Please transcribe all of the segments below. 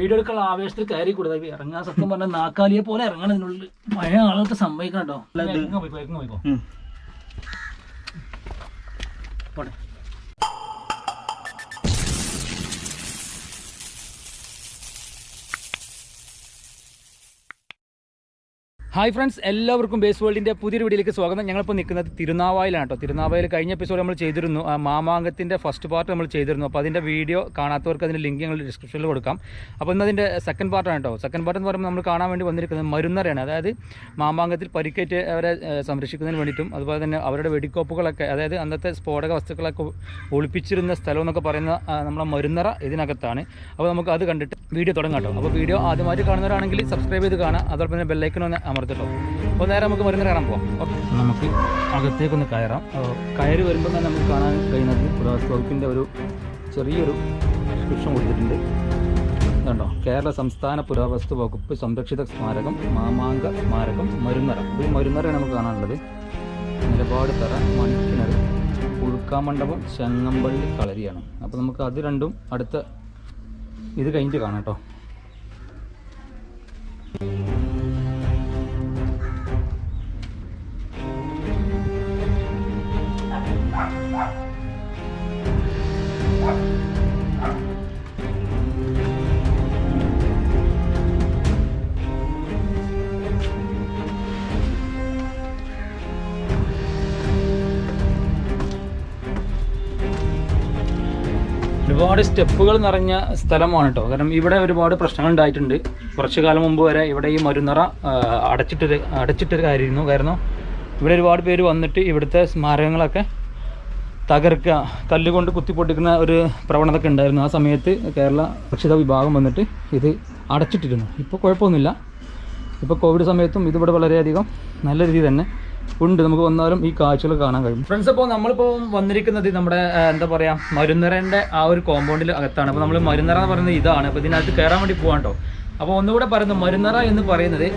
Video എടുക്കാനുള്ള ആവേശത്തിൽ കയറി കൂടെ. ഇറങ്ങാൻ സത്യം പറഞ്ഞാൽ നാക്കാലിയെ പോലെ ഇറങ്ങണം ഇതിനുള്ളിൽ. പഴയ ആളുകൾക്ക് സമ്മതിക്കണം കേട്ടോ പോയിക്കോ, ഇങ്ങ് പോയിക്കോ. പോട്ടെ. ഹായ് ഫ്രണ്ട്സ് എല്ലാവർക്കും ബേസ് വേൾഡിന്റെ പുതിയൊരു വീഡിയോയിലേക്ക് സ്വാഗതം. ഞങ്ങളിപ്പോൾ നിൽക്കുന്നത് തിരുനാവായിലാണ് കേട്ടോ. തിരുനാവായിൽ കഴിഞ്ഞ എപ്പിസോഡ് നമ്മൾ ചെയ്തിരുന്നു. മാമാങ്കത്തിന്റെ ഫസ്റ്റ് പാർട്ട് നമ്മൾ ചെയ്തിരുന്നു. അപ്പോൾ അതിന്റെ വീഡിയോ കാണാത്തവർക്ക് അതിന്റെ ലിങ്ക് ഞങ്ങൾ ഡിസ്ക്രിപ്ഷനിൽ കൊടുക്കാം. അപ്പോൾ ഇന്ന് അതിന്റെ സെക്കൻഡ് പാർട്ടാണ് കേട്ടോ. സെക്കൻഡ് പാർട്ട് എന്ന് പറയുമ്പോൾ നമ്മൾ കാണാൻ വേണ്ടി വന്നിരിക്കുന്നത് മരുന്നറയാണ്. അതായത് മാമാങ്കത്തിൽ പരിക്കേറ്റ് അവരെ സംരക്ഷിക്കുന്നതിന് വേണ്ടിയിട്ടും അതുപോലെ തന്നെ അവരുടെ വെടിക്കോപ്പുകളൊക്കെ അതായത് അന്നത്തെ സ്ഫോടക വസ്തുക്കളൊക്കെ ഒളിപ്പിച്ചിരുന്ന സ്ഥലം എന്നൊക്കെ പറയുന്ന നമ്മളെ മരുന്നറ ഇതിനകത്താണ്. അപ്പോൾ നമുക്ക് അത് കണ്ടിട്ട് വീഡിയോ തുടങ്ങാം കേട്ടോ. അപ്പോൾ വീഡിയോ ആദ്യമായിട്ട് കാണുന്നവരാണെങ്കിൽ സബ്സ്ക്രൈബ് ചെയ്ത് കാണാം. അതോടൊപ്പം തന്നെ ബെല്ലൈക്കൺ ഒന്ന് അമർത്തിട്ടോ അപ്പോൾ നേരെ നമുക്ക് മരുന്ന് കയറാൻ പോകാം ഓക്കെ. നമുക്ക് അകത്തേക്കൊന്ന് കയറാം. കയറി വരുമ്പോൾ തന്നെ നമുക്ക് കാണാൻ കഴിയുന്നത് പുരാവസ്തു വകുപ്പിന്റെ ഒരു ചെറിയൊരു ഡിസ്ക്രിപ്ഷൻ കൊടുത്തിട്ടുണ്ട്. ഇതുണ്ടോ കേരള സംസ്ഥാന പുരാവസ്തു വകുപ്പ് സംരക്ഷിത സ്മാരകം മാമാങ്ക സ്മാരകം മരുന്നറ. ഇത് മരുന്നറയാണ് നമുക്ക് കാണാനുള്ളത്. നിലപാട് തറ മണിക്കിണർ ഉൾക്കാമണ്ഡപം ചെങ്ങമ്പള്ളി കളരിയാണ്. അപ്പോൾ നമുക്ക് അത് രണ്ടും അടുത്ത ഇത് കഴിഞ്ഞിട്ട് കാണാം കേട്ടോ. ഒരുപാട് സ്റ്റെപ്പുകൾ നിറഞ്ഞ സ്ഥലമാണ് കേട്ടോ കാരണം ഇവിടെ ഒരുപാട് പ്രശ്നങ്ങൾ ഉണ്ടായിട്ടുണ്ട്. കുറച്ചു കാലം മുമ്പ് വരെ ഇവിടെ ഈ മരുന്നറ അടച്ചിട്ടൊരു അടച്ചിട്ടൊരു കാര്യമായിരുന്നു. കാരണം ഇവിടെ ഒരുപാട് പേര് വന്നിട്ട് ഇവിടുത്തെ സ്മാരകങ്ങളൊക്കെ തകർക്കുക കല്ലുകൊണ്ട് കുത്തിപ്പൊട്ടിക്കുന്ന ഒരു പ്രവണത ഒക്കെ ഉണ്ടായിരുന്നു. ആ സമയത്ത് കേരള രക്ഷിത വിഭാഗം വന്നിട്ട് ഇത് അടച്ചിട്ടിരുന്നു. ഇപ്പോൾ കുഴപ്പമൊന്നുമില്ല. ഇപ്പോൾ കോവിഡ് സമയത്തും ഇതിവിടെ വളരെയധികം നല്ല രീതി തന്നെ ഉണ്ട്. നമുക്ക് വന്നാലും ഈ കാഴ്ചകൾ കാണാൻ കഴിയും. ഫ്രണ്ട്സ് അപ്പോൾ നമ്മളിപ്പോൾ വന്നിരിക്കുന്നത് നമ്മുടെ എന്താ പറയുക മരുന്നറേന്റെ ആ ഒരു കോമ്പൗണ്ടിൽ അകത്താണ്. അപ്പോൾ നമ്മൾ മരുന്നറ എന്ന് പറയുന്നത് ഇതാണ്. അപ്പോൾ ഇതിനകത്ത് കയറാൻ വേണ്ടി പോകാൻ കേട്ടോ അപ്പോൾ ഒന്നുകൂടെ പറയുന്നു മരുന്നറ എന്ന് പറയുന്നത്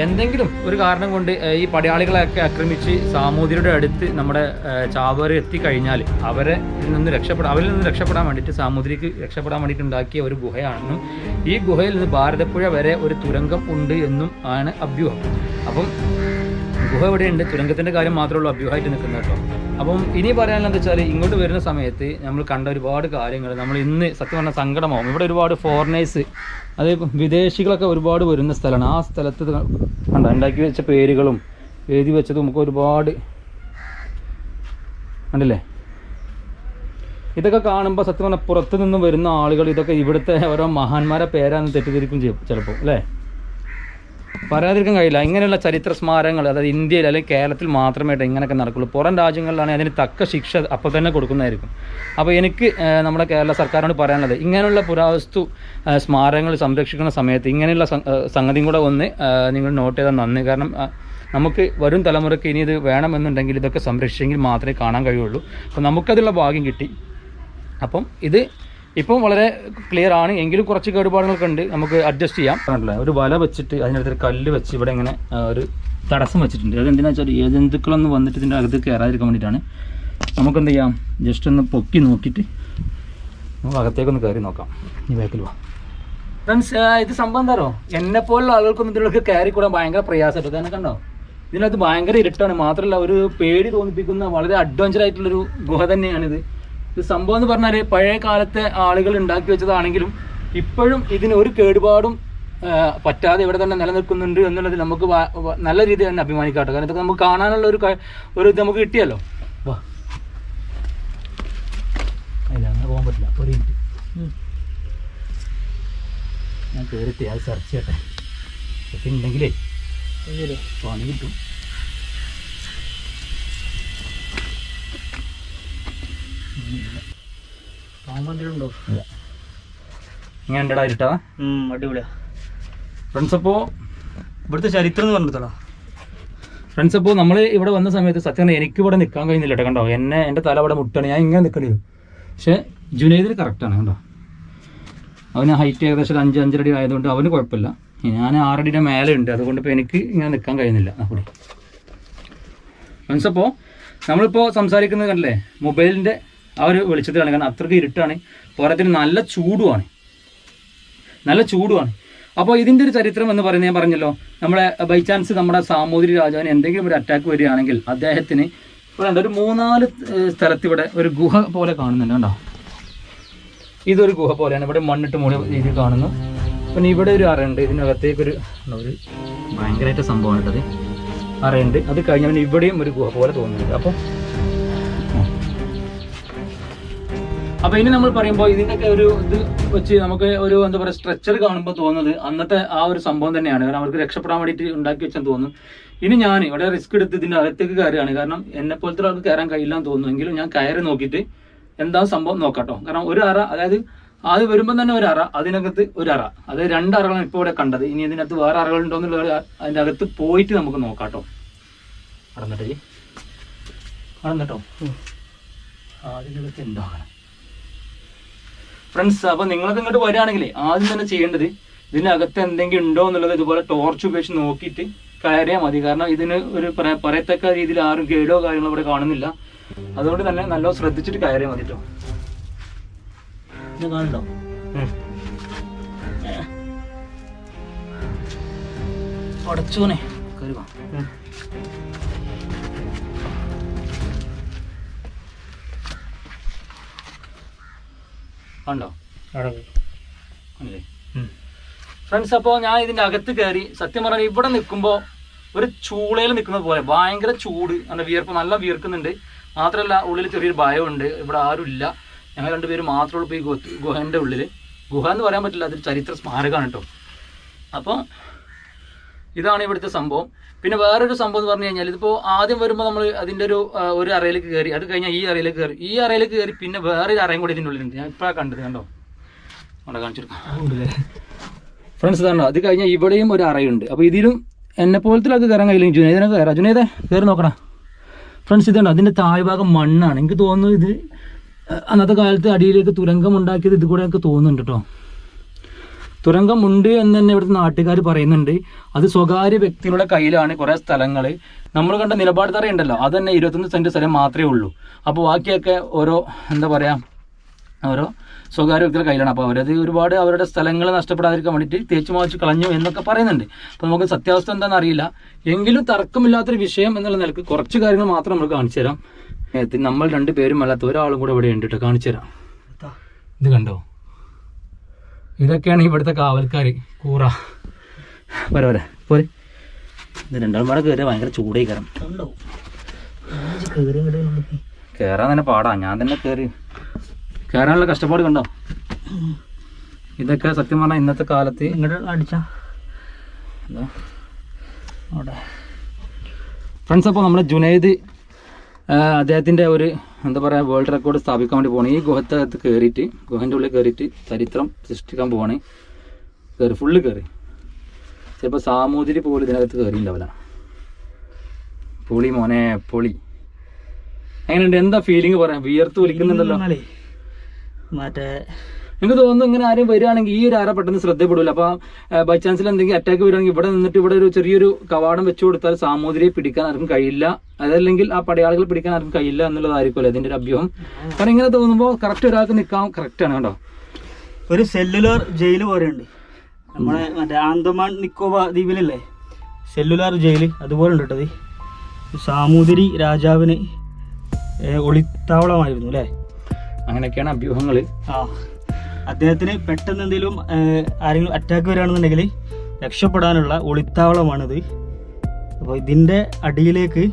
എന്തെങ്കിലും ഒരു കാരണം കൊണ്ട് ഈ പടയാളികളെയൊക്കെ ആക്രമിച്ച് സാമൂതിരിയുടെ അടുത്ത് നമ്മുടെ ചാവേർ എത്തിക്കഴിഞ്ഞാൽ അവരെ നിന്ന് രക്ഷപ്പെടാൻ അവരിൽ നിന്ന് രക്ഷപ്പെടാൻ വേണ്ടിയിട്ട് സാമൂതിരിക്ക് രക്ഷപ്പെടാൻ വേണ്ടിയിട്ട് ഉണ്ടാക്കിയ ഒരു ഗുഹയാണെന്നും ഈ ഗുഹയിൽ നിന്ന് ഭാരതപ്പുഴ വരെ ഒരു തുരങ്കം ഉണ്ട് എന്നും ആണ് അഭ്യൂഹം. അപ്പം ഗുഹ എവിടെയുണ്ട് തുരങ്കത്തിന്റെ കാര്യം മാത്രമേ ഉള്ളൂ അഭ്യൂഹമായിട്ട് നിൽക്കുന്നത് കേട്ടോ. അപ്പം ഇനി പറയാനുള്ളത് വെച്ചാൽ ഇങ്ങോട്ട് വരുന്ന സമയത്ത് നമ്മൾ കണ്ട ഒരുപാട് കാര്യങ്ങൾ നമ്മൾ ഇന്ന് സത്യം പറഞ്ഞാൽ സങ്കടമാവും. ഇവിടെ ഒരുപാട് ഫോറിനേഴ്സ് അത് വിദേശികളൊക്കെ ഒരുപാട് വരുന്ന സ്ഥലമാണ്. ആ സ്ഥലത്ത് കണ്ട? ഉണ്ടാക്കി വെച്ച പേരുകളും എഴുതി വെച്ചതും നമുക്ക് ഒരുപാട് കണ്ടില്ലേ? ഇതൊക്കെ കാണുമ്പോൾ സത്യം പറഞ്ഞാൽ പുറത്തു നിന്ന് വരുന്ന ആളുകൾ ഇതൊക്കെ ഇവിടുത്തെ ഓരോ മഹാന്മാരെ പേരാന്ന് തെറ്റിദ്ധരിക്കും ചെയ്യും ചിലപ്പോൾ അല്ലേ? പറയാതിരിക്കാൻ കഴിയില്ല. ഇങ്ങനെയുള്ള ചരിത്ര സ്മാരകങ്ങൾ അതായത് ഇന്ത്യയിൽ അല്ലെങ്കിൽ കേരളത്തിൽ മാത്രമേ ഇങ്ങനെയൊക്കെ നടക്കുള്ളൂ. പുറം രാജ്യങ്ങളിലാണ് അതിന് തക്ക ശിക്ഷ അപ്പോൾ തന്നെ കൊടുക്കുന്നതായിരിക്കും. അപ്പോൾ എനിക്ക് നമ്മുടെ കേരള സർക്കാരിനോട് പറയാനുള്ളത് ഇങ്ങനെയുള്ള പുരാവസ്തു സ്മാരകങ്ങൾ സംരക്ഷിക്കുന്ന സമയത്ത് ഇങ്ങനെയുള്ള സംഗതിയും കൂടെ ഒന്ന് നിങ്ങൾ നോട്ട് ചെയ്താൽ നന്ദി. കാരണം നമുക്ക് വരും തലമുറയ്ക്ക് ഇനി ഇത് വേണമെന്നുണ്ടെങ്കിൽ ഇതൊക്കെ സംരക്ഷിച്ചെങ്കിൽ മാത്രമേ കാണാൻ കഴിയുള്ളൂ. അപ്പോൾ നമുക്കതിലുള്ള ഭാഗ്യം കിട്ടി. അപ്പം ഇത് ഇപ്പം വളരെ ക്ലിയർ ആണ്. എങ്കിലും കുറച്ച് കേടുപാടുകളൊക്കെ ഉണ്ട്. നമുക്ക് അഡ്ജസ്റ്റ് ചെയ്യാം. കണ്ടില്ലേ ഒരു വല വെച്ചിട്ട് അതിനകത്ത് ഒരു കല്ല് വെച്ച് ഇവിടെ ഇങ്ങനെ ഒരു തടസ്സം വെച്ചിട്ടുണ്ട്. അത് എന്തിനാ വെച്ചാൽ ഏത് ജന്തുക്കളൊന്ന് വന്നിട്ട് ഇതിന്റെ അകത്ത് കയറാതിരിക്കാൻ വേണ്ടിയിട്ടാണ്. നമുക്ക് എന്ത് ചെയ്യാം? ജസ്റ്റ് ഒന്ന് പൊക്കി നോക്കിയിട്ട് നമുക്ക് അകത്തേക്കൊന്ന് കയറി നോക്കാം. ഈ ബാക്കിൽ വാ. ഫ്രണ്ട്സ് ഇത് സംഭവം എന്താണോ എന്നെ പോലുള്ള ആളുകൾക്കൊന്നും ഇതിലൊക്കെ കയറി കൂടാൻ ഭയങ്കര പ്രയാസമായിട്ട് തന്നെ കണ്ടോ? ഇതിനകത്ത് ഭയങ്കര ഇരുട്ടാണ്. മാത്രമല്ല ഒരു പേടി തോന്നിപ്പിക്കുന്ന വളരെ അഡ്വഞ്ചർ ആയിട്ടുള്ളൊരു ഗുഹ തന്നെയാണിത്. ഇത് സംഭവം എന്ന് പറഞ്ഞാൽ പഴയ കാലത്തെ ആളുകൾ ഉണ്ടാക്കി വെച്ചതാണെങ്കിലും ഇപ്പോഴും ഇതിന് ഒരു കേടുപാടും പറ്റാതെ ഇവിടെ തന്നെ നിലനിൽക്കുന്നുണ്ട് എന്നുള്ളത് നമുക്ക് നല്ല രീതിയിൽ തന്നെ അഭിമാനിക്കാട്ടോ. കാരണം ഇതൊക്കെ നമുക്ക് കാണാനുള്ള ഒരു ഒരു ഇത് നമുക്ക് കിട്ടിയല്ലോ. വാ. ഇല്ല അങ്ങനെ പോകാൻ പറ്റില്ല. ഒരു മിനിറ്റ്. ഞാൻ കയറിയിട്ട് അത് സെർച്ച് ചെയ്യട്ടെ. പക്ഷെ ഉണ്ടെങ്കിലേ പണി കിട്ടും. പാമ്പെന്തെങ്കിലും ഉണ്ടോ ഇങ്ങനെ ഉണ്ടടാ ഇരുട്ടാ. അടിപൊളിയാ. ഫ്രണ്ട്സ് അപ്പോ ഇവിടുത്തെ ചരിത്രം എന്ന് പറഞ്ഞിട്ടാ ഫ്രണ്ട്സ് അപ്പോൾ നമ്മൾ ഇവിടെ വന്ന സമയത്ത് സത്യം എനിക്ക് ഇവിടെ നിൽക്കാൻ കഴിയുന്നില്ല കേട്ടോ കണ്ടോ? എന്നെ എന്റെ തല ഇവിടെ മുട്ടണ. ഞാൻ ഇങ്ങനെ നിൽക്കേണ്ടി വരും പക്ഷേ ജുനൈദിൽ കറക്റ്റാണ് കണ്ടോ? അവന് ഹൈറ്റ് ഏകദേശം ഒരു അഞ്ച് അഞ്ചരടി ആയതുകൊണ്ട് അവന് കുഴപ്പമില്ല. ഞാൻ ആറടിയുടെ മേലെ ഉണ്ട്. അതുകൊണ്ട് ഇപ്പോൾ എനിക്ക് ഇങ്ങനെ നിൽക്കാൻ കഴിയുന്നില്ല. ഫ്രണ്ട്സ് അപ്പോ നമ്മളിപ്പോ സംസാരിക്കുന്നത് കണ്ടല്ലേ? മൊബൈലിന്റെ ആ ഒരു വെളിച്ചത്തിലാണ് കാരണം അത്രയ്ക്ക് ഇരുട്ടാണ്. പോരാത്തിന് നല്ല ചൂടുമാണ്. നല്ല ചൂടുമാണ്. അപ്പോൾ ഇതിന്റെ ഒരു ചരിത്രം എന്ന് പറയുന്നത് ഞാൻ പറഞ്ഞല്ലോ. നമ്മളെ ബൈ ചാൻസ് നമ്മുടെ സാമൂതിരി രാജാവിന് എന്തെങ്കിലും ഒരു അറ്റാക്ക് വരികയാണെങ്കിൽ അദ്ദേഹത്തിന് ഇവിടെ ഒരു മൂന്നാൽ സ്ഥലത്ത് ഇവിടെ ഒരു ഗുഹ പോലെ കാണുന്നുണ്ട് കണ്ടോ? ഇതൊരു ഗുഹ പോലെയാണ്. ഇവിടെ മണ്ണിട്ട് മൂടി രീതിയിൽ കാണുന്നു. പിന്നെ ഇവിടെ ഒരു അറയുണ്ട്. ഇതിനകത്തേക്കൊരു ഒരു ഭയങ്കരമായിട്ട് സംഭവമാണ് അറയുണ്ട്. അത് കഴിഞ്ഞ പിന്നെ ഇവിടെയും ഒരു ഗുഹ പോലെ തോന്നുന്നുണ്ട്. അപ്പോൾ അപ്പൊ ഇനി നമ്മൾ പറയുമ്പോൾ ഇതിനൊക്കെ ഒരു ഇത് വെച്ച് നമുക്ക് ഒരു എന്താ പറയുക സ്ട്രെച്ചർ കാണുമ്പോൾ തോന്നുന്നത് അന്നത്തെ ആ ഒരു സംഭവം തന്നെയാണ്. കാരണം അവർക്ക് രക്ഷപ്പെടാൻ വേണ്ടിയിട്ട് ഉണ്ടാക്കി വെച്ചെന്ന് തോന്നുന്നു. ഇനി ഞാൻ ഇവിടെ റിസ്ക് എടുത്ത് ഇതിന്റെ അകത്തേക്ക് കയറുകയാണ്. കാരണം എന്നെ പോലത്തെ ആൾക്ക് കയറാൻ കഴിയില്ല എന്ന് തോന്നുന്നു. എങ്കിലും ഞാൻ കയറി നോക്കിയിട്ട് എന്താ സംഭവം നോക്കാട്ടോ. കാരണം ഒരു അറ അതായത് ആദ്യം വരുമ്പോൾ തന്നെ ഒരു അറ അതിനകത്ത് ഒരു അറ. അത് രണ്ട് അറകളാണ് ഇപ്പോൾ ഇവിടെ കണ്ടത്. ഇനി ഇതിനകത്ത് വേറെ അറകളുണ്ടോ എന്നുള്ള അതിന്റെ അകത്ത് പോയിട്ട് നമുക്ക് നോക്കാട്ടോ. കടന്നിട്ടേ കടന്നിട്ടോ അതിനകത്ത് ഉണ്ടോ ഫ്രണ്ട്സ് അപ്പൊ നിങ്ങളൊക്കെ ഇങ്ങോട്ട് വരാണെങ്കിലേ ആദ്യം തന്നെ ചെയ്യേണ്ടത് ഇതിനകത്ത് എന്തെങ്കിലും ഉണ്ടോ എന്നുള്ളത് ഇതുപോലെ ടോർച്ച് ഉപയോഗിച്ച് നോക്കിയിട്ട് കയറിയാൽ മതി. കാരണം ഇതിന് ഒരു പറ- പറയത്തക്ക രീതിയിൽ ആരും ഗൈഡോ കാര്യങ്ങളോ ഇവിടെ കാണുന്നില്ല. അതുകൊണ്ട് തന്നെ നല്ലോ ശ്രദ്ധിച്ചിട്ട് കയറിയാൽ മതി കേട്ടോ കാണുന്നുണ്ടോ? അടച്ചോനെ. കയറുക കണ്ടോ? അല്ലേ ഫ്രണ്ട്സ് അപ്പോൾ ഞാൻ ഇതിന്റെ അകത്ത് കയറി സത്യം പറഞ്ഞാൽ ഇവിടെ നിൽക്കുമ്പോൾ ഒരു ചൂളയിൽ നിൽക്കുന്നത് പോലെ ഭയങ്കര ചൂട് നല്ല വിയർപ്പ് നല്ല വിയർക്കുന്നുണ്ട്. മാത്രമല്ല ഉള്ളിൽ ചെറിയൊരു ഭയമുണ്ട്. ഇവിടെ ആരുമില്ല ഞങ്ങൾ രണ്ടുപേരും മാത്രമേ ഉള്ളൂ ഈ ഗുഹ- ഗുഹേന്റെ ഉള്ളിൽ ഗുഹ എന്ന് പറയാൻ പറ്റില്ല അതൊരു ചരിത്ര സ്മാരകമാണ് കേട്ടോ. അപ്പോൾ ഇതാണ് ഇവിടുത്തെ സംഭവം. പിന്നെ വേറൊരു സംഭവം എന്ന് പറഞ്ഞു കഴിഞ്ഞാൽ ഇതിപ്പോൾ ആദ്യം വരുമ്പോൾ നമ്മൾ അതിന്റെ ഒരു ഒരു അറയിലേക്ക് കയറി അത് കഴിഞ്ഞാൽ ഈ അറയിലേക്ക് കയറി ഈ അറയിലേക്ക് കയറി പിന്നെ വേറൊരു അറയും കൂടി ഇതിന്റെ ഉള്ളിലുണ്ട്. ഞാൻ ഇപ്പോഴാണ് കണ്ടത് കണ്ടോ? അവിടെ കാണിച്ചെടുക്കാം. ഫ്രണ്ട്സ് ഇതാണോ? അത് കഴിഞ്ഞാൽ ഇവിടെയും ഒരു അറയുണ്ട്. അപ്പോൾ ഇതിലും എന്നെ പോലത്തെ അത് കയറാൻ കഴിയില്ല ജുനേദിനെ കയറാം ജുനേദേ കയറി നോക്കണം ഫ്രണ്ട്സ് ഇതുണ്ടോ? അതിന്റെ താഴ്ഭാഗം മണ്ണാണ്. എനിക്ക് തോന്നുന്നു ഇത് അന്നത്തെ കാലത്ത് അടിയിലേക്ക് തുരങ്കം ഉണ്ടാക്കിയത് ഇത് കൂടെ എനിക്ക് തോന്നുന്നുണ്ട് കേട്ടോ. തുരങ്കം ഉണ്ട് എന്ന് തന്നെ ഇവിടുത്തെ നാട്ടുകാർ പറയുന്നുണ്ട്. അത് സ്വകാര്യ വ്യക്തികളുടെ കയ്യിലാണ് കുറേ സ്ഥലങ്ങൾ നമ്മൾ കണ്ട നിലപാട് തറയുണ്ടല്ലോ അത് തന്നെ ഇരുപത്തൊന്ന് സെന്റ് സ്ഥലം മാത്രമേ ഉള്ളൂ. അപ്പോൾ ബാക്കിയൊക്കെ ഓരോ എന്താ പറയാ ഓരോ സ്വകാര്യ വ്യക്തികളുടെ കയ്യിലാണ്. അപ്പോൾ അവരത് ഒരുപാട് അവരുടെ സ്ഥലങ്ങൾ നഷ്ടപ്പെടാതിരിക്കാൻ വേണ്ടിയിട്ട് തേച്ച് മാച്ച് കളഞ്ഞു എന്നൊക്കെ പറയുന്നുണ്ട്. അപ്പോൾ നമുക്ക് സത്യാവസ്ഥ എന്താണെന്ന് അറിയില്ല. എങ്കിലും തർക്കമില്ലാത്തൊരു വിഷയം എന്നുള്ള നിലയ്ക്ക് കുറച്ച് കാര്യങ്ങൾ മാത്രം നമ്മൾ കാണിച്ചു തരാം നമ്മൾ രണ്ടുപേരും അല്ലാത്ത ഒരാളും കൂടെ ഇവിടെ ഉണ്ട് കേട്ടോ കാണിച്ചു തരാം ഇത് കണ്ടോ? ഇതൊക്കെയാണ് ഇവിടുത്തെ കാവൽക്കാർ കൂറ. വരെ വരെ. പോരെ. ഇത് രണ്ടാളും പാടെ ഭയങ്കര ചൂടായി കയറാം കയറാൻ തന്നെ പാടാ. ഞാൻ തന്നെ കയറി കയറാനുള്ള കഷ്ടപ്പാട് കണ്ടോ? ഇതൊക്കെ സത്യം പറഞ്ഞാൽ ഇന്നത്തെ കാലത്ത് ഇങ്ങോട്ട് അടിച്ചാ. അവിടെ. ഫ്രണ്ട്സ് അപ്പോൾ നമ്മുടെ ജുനൈദ് അദ്ദേഹത്തിന്റെ ഒരു എന്താ പറയുക വേൾഡ് റെക്കോർഡ് സ്ഥാപിക്കാൻ വേണ്ടി പോകണം ഈ ഗുഹത്തകത്ത് കയറിയിട്ട് ഗുഹന്റെ ഉള്ളിൽ കയറിയിട്ട് ചരിത്രം സൃഷ്ടിക്കാൻ പോവാണ്. കയറി ഫുള്ള് കയറി ചിലപ്പോൾ സാമൂതിരി പോലും ഇതിനകത്ത് കയറിയിട്ടുണ്ടാവില്ല പൊളി മോനെ പൊളി. എങ്ങനെയുണ്ട്? എന്താ ഫീലിംഗ് പറയാം? വിയർത്ത് വിളിക്കുന്നുണ്ടല്ലോ. മറ്റേ എനിക്ക് തോന്നുന്നു ഇങ്ങനെ ആരും വരികയാണെങ്കിൽ ഈ ഒരു ആരെ പെട്ടെന്ന് ശ്രദ്ധപ്പെടില്ല അപ്പൊ ബൈ ചാൻസിൽ എന്തെങ്കിലും അറ്റാക്ക് വരികയാണെങ്കിൽ ഇവിടെ നിന്നിട്ട് ഇവിടെ ഒരു ചെറിയൊരു കവാടം വെച്ചു കൊടുത്താൽ സാമൂതിരിയെ പിടിക്കാൻ ആർക്കും കഴിയില്ല. അതല്ലെങ്കിൽ ആ പടയാളികൾ പിടിക്കാൻ ആർക്കും കഴിയില്ല എന്നുള്ളതായിരിക്കുമല്ലോ അതിന്റെ ഒരു അഭ്യൂഹം. കാരണം ഇങ്ങനെ തോന്നുമ്പോൾ കറക്റ്റ് ഒരാൾക്ക് നിൽക്കാൻ കറക്റ്റ് ആണ് കേട്ടോ. ഒരു സെല്ലുലാർ ജയിൽ പോലെയുണ്ട്. നമ്മളെ മറ്റേ ആന്തമാൻ നിക്കോബാർ ദ്വീപിലല്ലേ? സെല്ലുലാർ ജയിൽ അതുപോലെ ഉണ്ട് കേട്ടത്. സാമൂതിരി രാജാവിന് ഒളിത്താവളമായിരുന്നു അല്ലേ? അങ്ങനെയൊക്കെയാണ് അഭ്യൂഹങ്ങൾ ആ. അദ്ദേഹത്തിന് പെട്ടെന്ന് എന്തെങ്കിലും ആരെങ്കിലും അറ്റാക്ക് വരികയാണെന്നുണ്ടെങ്കിൽ രക്ഷപ്പെടാനുള്ള ഒളിത്താവളമാണിത്. അപ്പോൾ ഇതിന്റെ അടിയിലേക്ക്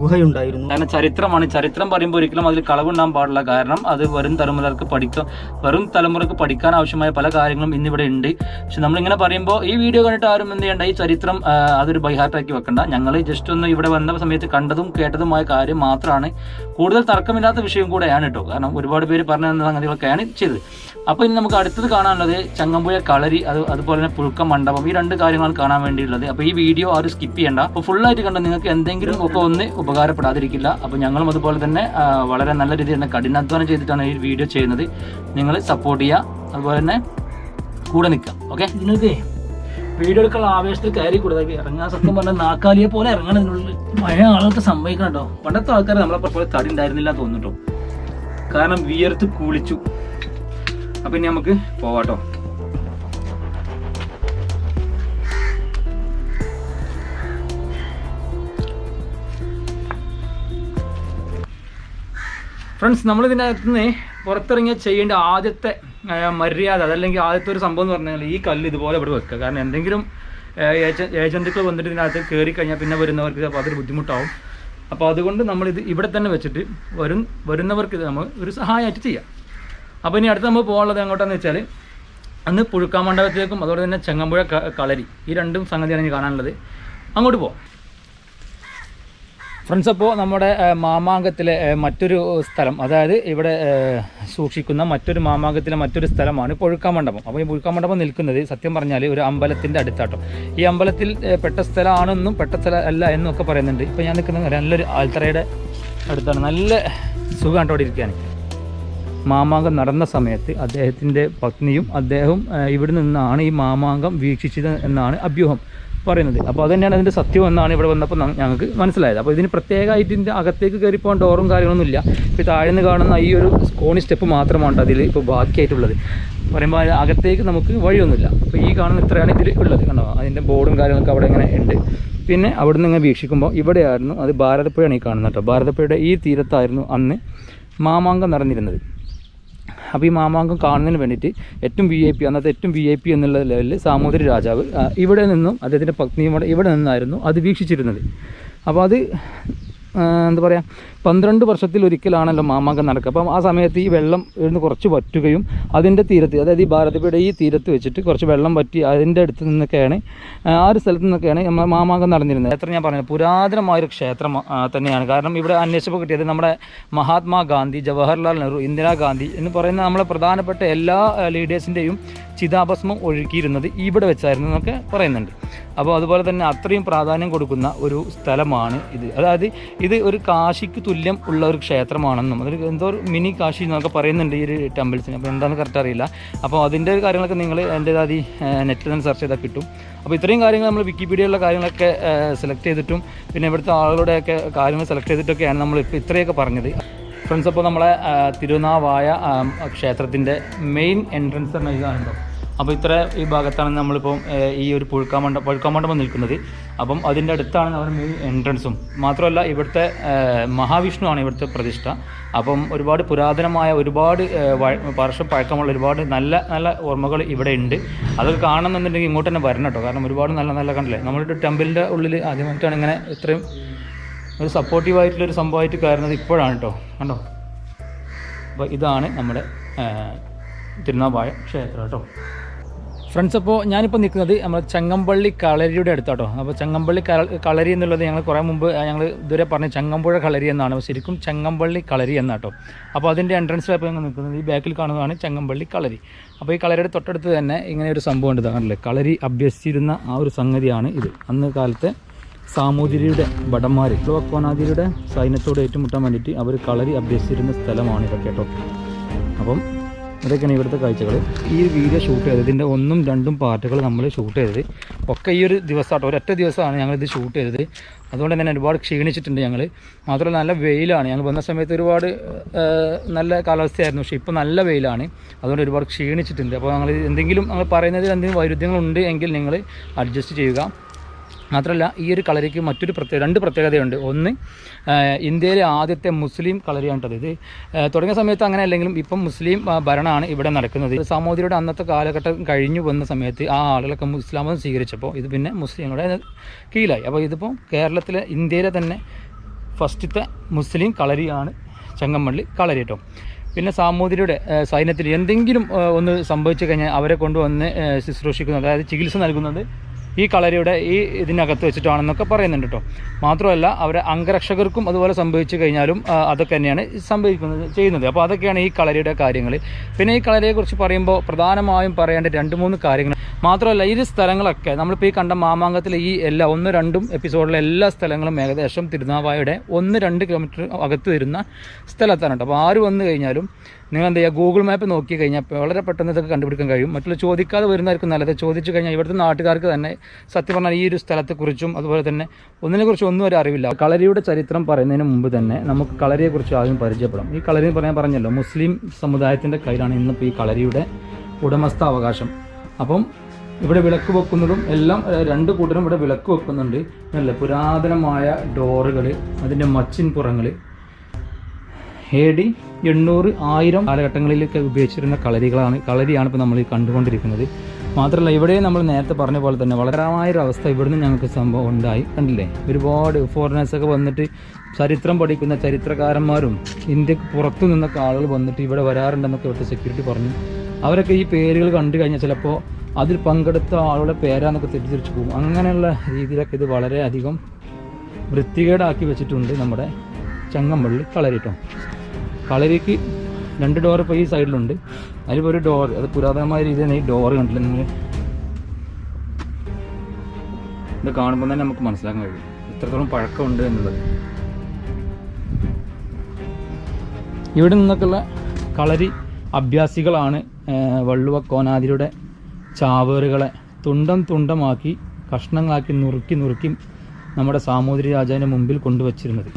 ഗുഹയുണ്ടായിരുന്നു. കാരണം ചരിത്രമാണ്. ചരിത്രം പറയുമ്പോൾ ഒരിക്കലും അതിൽ കളവുണ്ടാകാൻ പാടില്ല. കാരണം അത് വരും തലമുറയ്ക്ക് പഠിക്കാൻ വരും തലമുറയ്ക്ക് പഠിക്കാൻ ആവശ്യമായ പല കാര്യങ്ങളും ഇന്നിവിടെ ഉണ്ട്. പക്ഷെ നമ്മളിങ്ങനെ പറയുമ്പോൾ ഈ വീഡിയോ കണ്ടിട്ട് ആരും എന്ത് ചെയ്യണ്ട? ഈ ചരിത്രം അതൊരു ബൈഹാർട്ടാക്കി വെക്കണ്ട. ഞങ്ങൾ ജസ്റ്റ് ഒന്ന് ഇവിടെ വന്ന സമയത്ത് കണ്ടതും കേട്ടതുമായ കാര്യം മാത്രമാണ് കൂടുതൽ തർക്കമില്ലാത്ത വിഷയം കൂടെയാണ് കേട്ടോ കാരണം ഒരുപാട് പേര് പറഞ്ഞു തന്ന സംഗതികളൊക്കെയാണ് ചെയ്തത്. അപ്പോൾ ഇനി നമുക്ക് അടുത്തത് കാണാനുള്ളത് ചങ്ങമ്പുഴ കളരി അത് അതുപോലെ തന്നെ പുഴുക്ക മണ്ഡപം. ഈ രണ്ട് കാര്യങ്ങളാണ് കാണാൻ വേണ്ടിയുള്ളത് അപ്പോൾ ഈ വീഡിയോ ആരും സ്കിപ്പ് ചെയ്യണ്ട. അപ്പോൾ ഫുള്ളായിട്ട് കണ്ട? നിങ്ങൾക്ക് എന്തെങ്കിലും ഒക്കെ ഒന്ന് ഉപകാരപ്പെടാതിരിക്കില്ല. അപ്പോൾ ഞങ്ങളും അതുപോലെ തന്നെ വളരെ നല്ല രീതിയിൽ തന്നെ കഠിനാധ്വാനം ചെയ്തിട്ടാണ് ഈ വീഡിയോ ചെയ്യുന്നത്. നിങ്ങൾ സപ്പോർട്ട് ചെയ്യുക അതുപോലെ തന്നെ കൂടെ നിൽക്കുക. ഓക്കെ നിങ്ങൾക്ക് വീഡിയോ എടുക്കാനുള്ള ആവേശത്തിൽ കയറി കൂടുതൽ ഇറങ്ങാൻ സത്യം പറഞ്ഞാൽ നാക്കാലിയെ പോലെ ഇറങ്ങണം ഇതിനുള്ളിൽ മഴ ആളുകൾക്ക് സംഭവിക്കണോ പണ്ടത്തെ ആൾക്കാർ നമ്മളെ പോലെ തടി ഉണ്ടായിരുന്നില്ല എന്ന് തോന്നുന്നു കേട്ടോ കാരണം വിയർത്ത് കുളിച്ചു. അപ്പം ഇനി നമുക്ക് പോവാട്ടോ. ഫ്രണ്ട്സ് നമ്മൾ ഇതിനകത്ത് നിന്ന് പുറത്തിറങ്ങിയ ചെയ്യേണ്ട ആദ്യത്തെ മര്യാദ അതല്ലെങ്കിൽ ആദ്യത്തെ ഒരു സംഭവം എന്ന് പറഞ്ഞാൽ ഈ കല്ല് ഇതുപോലെ ഇവിടെ വെക്കുക. കാരണം എന്തെങ്കിലും ഏജന്റുക്കൾ വന്നിട്ട് ഇതിനകത്ത് കയറി കഴിഞ്ഞാൽ പിന്നെ വരുന്നവർക്ക് അപ്പോൾ അതൊരു ബുദ്ധിമുട്ടാവും. അപ്പോൾ അതുകൊണ്ട് നമ്മളിത് ഇവിടെ തന്നെ വെച്ചിട്ട് വരും വരുന്നവർക്ക് ഇത് നമ്മൾ ഒരു സഹായമായിട്ട് ചെയ്യാം. അപ്പോൾ ഇനി അടുത്ത് നമ്മൾ പോകാനുള്ളത് എങ്ങോട്ടാന്ന് വെച്ചാൽ അന്ന് പുഴുക്കാമണ്ഡപത്തിലേക്കും അതുപോലെ തന്നെ ചെങ്ങമ്പുഴ കളരി ഈ രണ്ടും സംഗതിയാണ് ഇനി കാണാനുള്ളത്. അങ്ങോട്ട് പോകാം ഫ്രണ്ട്സ് അപ്പോൾ നമ്മുടെ മാമാങ്കത്തിലെ മറ്റൊരു സ്ഥലം അതായത് ഇവിടെ സൂക്ഷിക്കുന്ന മറ്റൊരു മാമാങ്കത്തിലെ മറ്റൊരു സ്ഥലമാണ് പൊഴുക്കാമണ്ഡപം അപ്പോൾ ഈ പൊഴുക്കാമണ്ഡപം നിൽക്കുന്നത് സത്യം പറഞ്ഞാൽ ഒരു അമ്പലത്തിന്റെ അടുത്താട്ടോ. ഈ അമ്പലത്തിൽ പെട്ട സ്ഥലമാണെന്നും പെട്ട സ്ഥലം അല്ല എന്നൊക്കെ പറയുന്നുണ്ട്. ഇപ്പോൾ ഞാൻ നിൽക്കുന്നത് നല്ലൊരു ആൽത്തറയുടെ അടുത്താണ്. നല്ല സുഖമാണ് അവിടെ ഇരിക്കാൻ മാമാങ്കം നടന്ന സമയത്ത് അദ്ദേഹത്തിന്റെ പത്നിയും അദ്ദേഹവും ഇവിടെ നിന്നാണ് ഈ മാമാങ്കം വീക്ഷിച്ചത് എന്നാണ് അഭ്യൂഹം. പറയുന്നത്. അപ്പോൾ അത് തന്നെയാണ് അതിന്റെ സത്യം എന്നാണ് ഇവിടെ വന്നപ്പോൾ ഞങ്ങൾക്ക് മനസ്സിലായത്. അപ്പോൾ ഇതിന് പ്രത്യേകമായിട്ട് ഇതിന്റെ അകത്തേക്ക് കയറി പോകാൻ ഡോറും കാര്യങ്ങളൊന്നും ഇല്ല ഇപ്പോൾ താഴെ നിന്ന് കാണുന്ന ഈ ഒരു കോണി സ്റ്റെപ്പ് മാത്രമാണ് അതിൽ ഇപ്പോൾ ബാക്കിയായിട്ടുള്ളത്. പറയുമ്പോൾ അകത്തേക്ക് നമുക്ക് വഴിയൊന്നുമില്ല. അപ്പോൾ ഈ കാണുന്ന ഇത്രയാണ് ഇതിൽ ഉള്ളത്. കണ്ടോ? അതിന്റെ ബോർഡും കാര്യങ്ങളൊക്കെ അവിടെ ഇങ്ങനെ ഉണ്ട്. പിന്നെ അവിടെ നിന്ന് ഇങ്ങനെ വീക്ഷിക്കുമ്പോൾ ഇവിടെയായിരുന്നു അത് ഭാരതപ്പുഴയാണ് ഈ കാണുന്നത് കേട്ടോ. ഭാരതപ്പുഴയുടെ ഈ തീരത്തായിരുന്നു അന്ന് മാമാങ്കം നടന്നിരുന്നത് അപ്പോൾ ഈ മാമാങ്കം കാണുന്നതിന് വേണ്ടിയിട്ട് ഏറ്റവും വി ഐ പി അന്നത്തെ ഏറ്റവും വി ഐ പി എന്നുള്ള ലെവലിൽ സാമൂതിരി രാജാവ് ഇവിടെ നിന്നും അദ്ദേഹത്തിന്റെ പത്നിയും കൂടെ ഇവിടെ നിന്നായിരുന്നു അത് വീക്ഷിച്ചിരുന്നത്. അപ്പോൾ അത് എന്താ പറയുക പന്ത്രണ്ട് വർഷത്തിൽ ഒരിക്കലാണല്ലോ മാമാങ്കം നടക്കുക. അപ്പം ആ സമയത്ത് ഈ വെള്ളം ഇവിടുന്ന് കുറച്ച് വറ്റുകയും അതിന്റെ തീരത്ത് അതായത് ഈ ഭാരതപ്പുഴയുടെ ഈ തീരത്ത് വെച്ചിട്ട് കുറച്ച് വെള്ളം വറ്റി അതിന്റെ അടുത്ത് നിന്നൊക്കെയാണ് ആ, ഒരു സ്ഥലത്ത് നിന്നൊക്കെയാണ് നമ്മൾ മാമാങ്കം നടന്നിരുന്നത്. എത്ര ഞാൻ പറഞ്ഞത്. പുരാതനമായൊരു ക്ഷേത്രം തന്നെയാണ്. കാരണം ഇവിടെ അന്വേഷിച്ചപ്പോൾ കിട്ടിയത് നമ്മുടെ മഹാത്മാഗാന്ധി ജവഹർലാൽ നെഹ്റു ഇന്ദിരാഗാന്ധി എന്ന് പറയുന്ന നമ്മളെ പ്രധാനപ്പെട്ട എല്ലാ ലീഡേഴ്സിന്റെയും ചിതാഭസ്മം ഒഴുക്കിയിരുന്നത് ഇവിടെ വെച്ചായിരുന്നു എന്നൊക്കെ പറയുന്നുണ്ട്. അപ്പോൾ അതുപോലെ തന്നെ അത്രയും പ്രാധാന്യം കൊടുക്കുന്ന ഒരു സ്ഥലമാണ് ഇത്. അതായത് ഇത് ഒരു കാശിക്ക് ഉള്ള ഒരു ക്ഷേത്രമാണെന്നും അതൊരു എന്തോ ഒരു മിനി കാശി എന്നൊക്കെ പറയുന്നുണ്ട് ഈ ഒരു ടെമ്പിൾസിന്. അപ്പോൾ എന്താണെന്ന് കറക്റ്റ് അറിയില്ല. അപ്പോൾ അതിന്റെ കാര്യങ്ങളൊക്കെ നിങ്ങൾ എന്റേതാതി നെറ്റിൽ നിന്ന് സെർച്ച് ചെയ്താൽ കിട്ടും. അപ്പോൾ ഇത്രയും കാര്യങ്ങൾ നമ്മൾ വിക്കിപീഡിയയിലുള്ള കാര്യങ്ങളൊക്കെ സെലക്ട് ചെയ്തിട്ടും പിന്നെ ഇവിടുത്തെ ആളുകളുടെയൊക്കെ കാര്യങ്ങൾ സെലക്ട് ചെയ്തിട്ടൊക്കെയാണ് നമ്മൾ ഇപ്പോൾ ഇത്രയൊക്കെ പറഞ്ഞത്. ഫ്രണ്ട്സ് അപ്പോൾ നമ്മളെ തിരുനാവായ ക്ഷേത്രത്തിന്റെ മെയിൻ എൻട്രൻസ് തന്നെ ഇതാണല്ലോ അപ്പോൾ ഇത്ര ഈ ഭാഗത്താണ് നമ്മളിപ്പം ഈ ഒരു പുഴുക്കാമണ്ഡ പുഴുക്കാമണ്ഡപം നിൽക്കുന്നത്. അപ്പം അതിന്റെ അടുത്താണ് അവർ മെയിൻ എൻട്രൻസും. മാത്രമല്ല ഇവിടുത്തെ മഹാവിഷ്ണു ആണ് ഇവിടുത്തെ പ്രതിഷ്ഠ. അപ്പം ഒരുപാട് പുരാതനമായ ഒരുപാട് വർഷ പഴക്കമുള്ള ഒരുപാട് നല്ല നല്ല ഓർമ്മകൾ ഇവിടെ ഉണ്ട്. അതൊക്കെ കാണണമെന്നുണ്ടെങ്കിൽ ഇങ്ങോട്ട് തന്നെ വരണം കേട്ടോ. കാരണം ഒരുപാട് നല്ല നല്ല കണ്ടില്ലേ? നമ്മുടെ ടെമ്പിളിന്റെ ഉള്ളിൽ ആദ്യമായിട്ടാണ് ഇങ്ങനെ ഇത്രയും ഒരു സപ്പോർട്ടീവായിട്ടുള്ളൊരു സംഭവമായിട്ട് കയറുന്നത് ഇപ്പോഴാണ് കേട്ടോ. കണ്ടോ? അപ്പോൾ ഇതാണ് നമ്മുടെ തിരുനാവായ ക്ഷേത്രം കേട്ടോ. ഫ്രണ്ട്സ് അപ്പോൾ ഞാനിപ്പോൾ നിൽക്കുന്നത് നമ്മൾ ചങ്ങമ്പള്ളി കളരിയുടെ അടുത്താട്ടോ. അപ്പോൾ ചങ്ങമ്പള്ളി കളരി എന്നുള്ളത് ഞങ്ങൾ കുറേ മുമ്പ് ഞങ്ങൾ ഇതുവരെ പറഞ്ഞു ചങ്ങമ്പുഴ കളരി എന്നാണ്. ശരിക്കും ചങ്ങമ്പള്ളി കളരി എന്നാട്ടോ. അപ്പോൾ അതിന്റെ എൻട്രൻസിലപ്പോൾ ഞങ്ങൾ നിൽക്കുന്നത് ഈ ബാക്കിൽ കാണുന്നതാണ് ചങ്ങമ്പള്ളി കളരി. അപ്പോൾ ഈ കളരിയുടെ തൊട്ടടുത്ത് തന്നെ ഇങ്ങനെ ഒരു സംഭവം ഉണ്ട്. കാണില്ലേ കളരി അഭ്യസിച്ചിരുന്ന ആ ഒരു സംഗതിയാണ് ഇത്. അന്ന് കാലത്തെ സാമൂതിരിയുടെ ഭടന്മാർ ലോക്കോനാതിരിയുടെ സൈന്യത്തോട് ഏറ്റുമുട്ടാൻ വേണ്ടിയിട്ട് അവർ കളരി അഭ്യസിച്ചിരുന്ന സ്ഥലമാണ് ഇതൊക്കെ കേട്ടോ. അപ്പം ഇതൊക്കെയാണ് ഇവിടുത്തെ കാഴ്ചകൾ ഈ വീഡിയോ ഷൂട്ട് ചെയ്തത്. ഇതിന്റെ ഒന്നും രണ്ടും പാർട്ടുകൾ നമ്മൾ ഷൂട്ട് ചെയ്തത്. ഒക്കെ ഈ ഒരു ദിവസമാട്ടോ. ഒരൊറ്റ ദിവസമാണ് ഇത് ഷൂട്ട് ചെയ്തത്. അതുകൊണ്ട് തന്നെ ഒരുപാട് ക്ഷീണിച്ചിട്ടുണ്ട് ഞങ്ങൾ മാത്രമല്ല നല്ല വെയിലാണ്. ഞങ്ങൾ വന്ന സമയത്ത് ഒരുപാട് നല്ല കാലാവസ്ഥയായിരുന്നു. പക്ഷേ ഇപ്പോൾ നല്ല വെയിലാണ്. അതുകൊണ്ട് ഒരുപാട് ക്ഷീണിച്ചിട്ടുണ്ട്. അപ്പോൾ ഞങ്ങൾ എന്തെങ്കിലും ഞങ്ങൾ പറയുന്നതിൽ എന്തെങ്കിലും വൈരുദ്ധ്യങ്ങളുണ്ട് എങ്കിൽ നിങ്ങൾ അഡ്ജസ്റ്റ് ചെയ്യുക. മാത്രമല്ല ഈ ഒരു കളരിക്ക് മറ്റൊരു പ്രത്യേക രണ്ട് പ്രത്യേകതയുണ്ട്. ഒന്ന് ഇന്ത്യയിലെ ആദ്യത്തെ മുസ്ലിം കളരിയാണിട്ടത് ഇത്. തുടങ്ങിയ സമയത്ത് അങ്ങനെ അല്ലെങ്കിലും ഇപ്പം മുസ്ലിം ഭരണമാണ് ഇവിടെ നടക്കുന്നത്. സാമൂതിരിയുടെ അന്നത്തെ കാലഘട്ടം കഴിഞ്ഞു വന്ന സമയത്ത് ആ ആളുകളൊക്കെ ഇസ്ലാമതം സ്വീകരിച്ചപ്പോൾ ഇത് പിന്നെ മുസ്ലിങ്ങളുടെ കീഴിലായി. അപ്പോൾ ഇതിപ്പോൾ കേരളത്തിലെ ഇന്ത്യയിലെ തന്നെ ഫസ്റ്റത്തെ മുസ്ലിം കളരിയാണ് ചങ്ങമ്പള്ളി കളരി കേട്ടോ. പിന്നെ സാമൂതിരിയുടെ സൈന്യത്തിൽ എന്തെങ്കിലും ഒന്ന് സംഭവിച്ചു കഴിഞ്ഞാൽ അവരെ കൊണ്ടുവന്ന് ശുശ്രൂഷിക്കുന്നത് അതായത് ചികിത്സ നൽകുന്നത് ഈ കളരിയുടെ ഈ ഇതിനകത്ത് വെച്ചിട്ടാണെന്നൊക്കെ പറയുന്നുണ്ട് കേട്ടോ മാത്രമല്ല അവരെ അംഗരക്ഷകർക്കും അതുപോലെ സംഭവിച്ചു കഴിഞ്ഞാലും അതൊക്കെ തന്നെയാണ് സംഭവിക്കുന്നത് ചെയ്യുന്നത്. അപ്പോൾ അതൊക്കെയാണ് ഈ കളരിയുടെ കാര്യങ്ങൾ പിന്നെ ഈ കളരിയെക്കുറിച്ച് പറയുമ്പോൾ പ്രധാനമായും പറയേണ്ട രണ്ട് മൂന്ന് കാര്യങ്ങൾ മാത്രമല്ല ഈ സ്ഥലങ്ങളൊക്കെ നമ്മളിപ്പോൾ ഈ കണ്ട മാമാങ്കത്തിലെ ഈ എല്ലാ ഒന്ന് രണ്ടും എപ്പിസോഡിലെ എല്ലാ സ്ഥലങ്ങളും ഏകദേശം തിരുനാവായയുടെ ഒന്ന് രണ്ട് കിലോമീറ്റർ അകത്ത് വരുന്ന സ്ഥലത്താണ് കേട്ടോ. അപ്പോൾ ആര് വന്നു കഴിഞ്ഞാലും നിങ്ങൾ എന്താ ചെയ്യുക ഗൂഗിൾ മാപ്പ് നോക്കി കഴിഞ്ഞാൽ വളരെ പെട്ടെന്ന് ഇതൊക്കെ കണ്ടുപിടിക്കാൻ കഴിയും. മറ്റുള്ള ചോദിക്കാതെ വരുന്നതായിരിക്കും നല്ലത് ചോദിച്ചു കഴിഞ്ഞാൽ ഇവിടുത്തെ നാട്ടുകാർക്ക് തന്നെ സത്യം പറഞ്ഞാൽ ഈ ഒരു സ്ഥലത്തെക്കുറിച്ചും അതുപോലെ തന്നെ ഒന്നിനെക്കുറിച്ച് ഒന്നും ഒരു അറിവില്ല. കളരിയുടെ ചരിത്രം പറയുന്നതിന് മുമ്പ് തന്നെ നമുക്ക് കളരിയെക്കുറിച്ച് ആദ്യം പരിചയപ്പെടാം. ഈ കളരി പറയാൻ പറഞ്ഞല്ലോ മുസ്ലിം സമുദായത്തിന്റെ കയ്യിലാണ് ഇന്നിപ്പോൾ ഈ കളരിയുടെ ഉടമസ്ഥാവകാശം. അപ്പം ഇവിടെ വിളക്ക് വെക്കുന്നതും എല്ലാം രണ്ട് കൂട്ടരും ഇവിടെ വിളക്ക് വെക്കുന്നുണ്ട്. നല്ല പുരാതനമായ ഡോറുകൾ അതിന്റെ മച്ചിൻ പുറങ്ങൾ എ ഡി എണ്ണൂറ് ആയിരം കാലഘട്ടങ്ങളിലൊക്കെ ഉപയോഗിച്ചിരുന്ന കളരികളാണ് കളരിയാണ് ഇപ്പോൾ നമ്മൾ കണ്ടുകൊണ്ടിരിക്കുന്നത്. മാത്രമല്ല ഇവിടെ നമ്മൾ നേരത്തെ പറഞ്ഞ പോലെ തന്നെ വളരെമായ ഒരു അവസ്ഥ ഇവിടുന്ന് ഞങ്ങൾക്ക് സംഭവം ഉണ്ടായി. കണ്ടില്ലേ? ഒരുപാട് ഫോറിനേഴ്സൊക്കെ വന്നിട്ട് ചരിത്രം പഠിക്കുന്ന ചരിത്രകാരന്മാരും ഇന്ത്യയ്ക്ക് പുറത്തു നിന്നൊക്കെ ആളുകൾ വന്നിട്ട് ഇവിടെ വരാറുണ്ടെന്നൊക്കെ ഇവിടുത്തെ സെക്യൂരിറ്റി പറഞ്ഞു. അവരൊക്കെ ഈ പേരുകൾ കണ്ടു കഴിഞ്ഞാൽ ചിലപ്പോൾ അതിൽ പങ്കെടുത്ത ആളുടെ പേരാന്നൊക്കെ തെറ്റിദ്ധരിച്ചു പോകും. അങ്ങനെയുള്ള രീതിയിലൊക്കെ ഇത് വളരെയധികം വൃത്തികേടാക്കി വെച്ചിട്ടുണ്ട് നമ്മുടെ ചങ്ങമ്പള്ളി കളരി കേട്ടോ കളരിക്ക് രണ്ട് ഡോർ ഇപ്പോൾ ഈ സൈഡിലുണ്ട്. അതിലിപ്പോൾ ഒരു ഡോർ അത് പുരാതനമായ രീതിയിൽ ഈ ഡോർ കണ്ടില്ല നിങ്ങൾ ഇത് കാണുമ്പോൾ തന്നെ നമുക്ക് മനസ്സിലാക്കാൻ കഴിയും. ഇത്രത്തോളം പഴക്കമുണ്ട് എന്നുള്ളത്. ഇവിടെ നിന്നൊക്കെയുള്ള കളരി അഭ്യാസികളാണ് വള്ളുവ കോനാതിരുടെ ചാവേറുകളെ തുണ്ടം തുണ്ടമാക്കി കഷ്ണങ്ങളാക്കി നുറുക്കി നുറുക്കി നമ്മുടെ സാമൂതിരി രാജാവിന്റെ മുമ്പിൽ കൊണ്ടുവച്ചിരുന്നത്.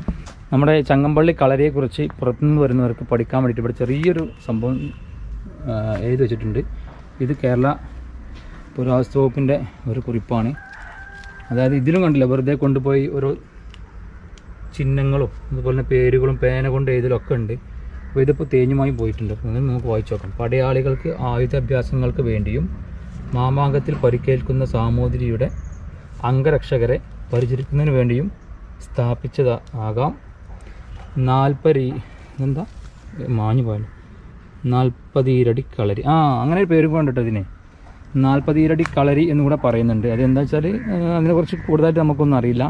നമ്മുടെ ചങ്ങമ്പള്ളി കളരിയെക്കുറിച്ച് പുറത്തുനിന്ന് വരുന്നവർക്ക് പഠിക്കാൻ വേണ്ടിയിട്ട് ഇവിടെ ചെറിയൊരു സംഭവം എഴുതി വെച്ചിട്ടുണ്ട്. ഇത് കേരള പുരാവസ്തു വകുപ്പിന്റെ ഒരു കുറിപ്പാണ്. അതായത് ഇതിലും കണ്ടില്ല വെറുതെ കൊണ്ടുപോയി ഓരോ ചിഹ്നങ്ങളും അതുപോലെ തന്നെ പേരുകളും പേന കൊണ്ട് എഴുതലൊക്കെ ഉണ്ട്. അപ്പോൾ ഇതിപ്പോൾ തേഞ്ഞുമായി പോയിട്ടുണ്ട്. അപ്പോൾ നമുക്ക് വായിച്ചു നോക്കാം. പടയാളികൾക്ക് ആയുധാഭ്യാസങ്ങൾക്ക് വേണ്ടിയും മാമാങ്കത്തിൽ പരിക്കേൽക്കുന്ന സാമൂതിരിയുടെ അംഗരക്ഷകരെ പരിചരിക്കുന്നതിന് വേണ്ടിയും സ്ഥാപിച്ചത് ആകാം. നാൽപ്പരി എന്താ മാഞ്ഞു പോയാലും നാൽപ്പതിരടി കളരി. ആ അങ്ങനെ ഒരു പേര് കൊണ്ടിട്ടോ ഇതിനെ നാൽപ്പതിരടി കളരി എന്ന് കൂടെ പറയുന്നുണ്ട്. അതെന്താ വെച്ചാൽ അതിനെ അതിനെക്കുറിച്ച് കൂടുതലായിട്ട് നമുക്കൊന്നും അറിയില്ല.